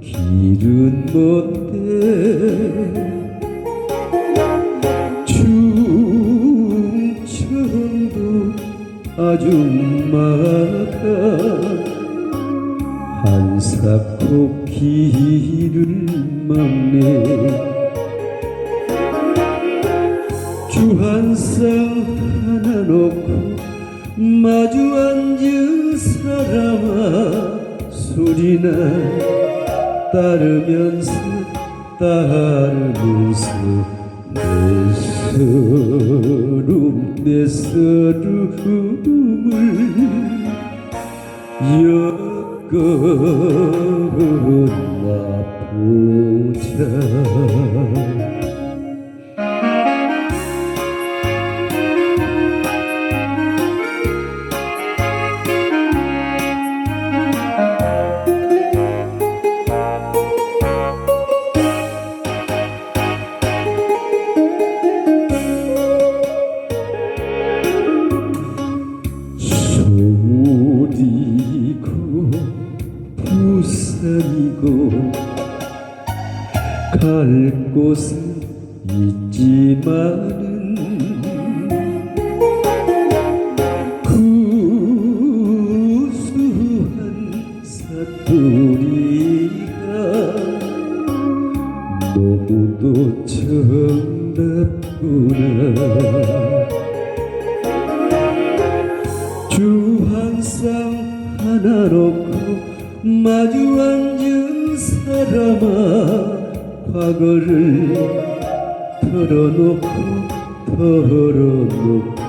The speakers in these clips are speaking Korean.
길은 못돼 충청도 아줌마가 한삽코 길을 막네. 주한쌍 하나 놓고 마주 앉은 사람아 소리나 따르면서 따르면서 내 서름 내 서름을 엮어나 보자 산이고 갈 곳은 있지만은 구수한 사투리가 너무도 정답구나. 주한쌍 하나 놓고 마주 앉은 사람아 과거를 털어놓고 털어놓고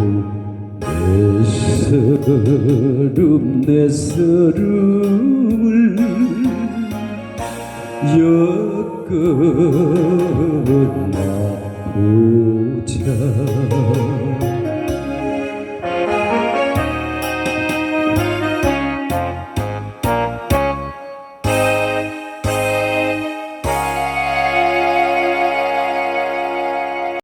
내 서름 내 서름을 엮어나 보자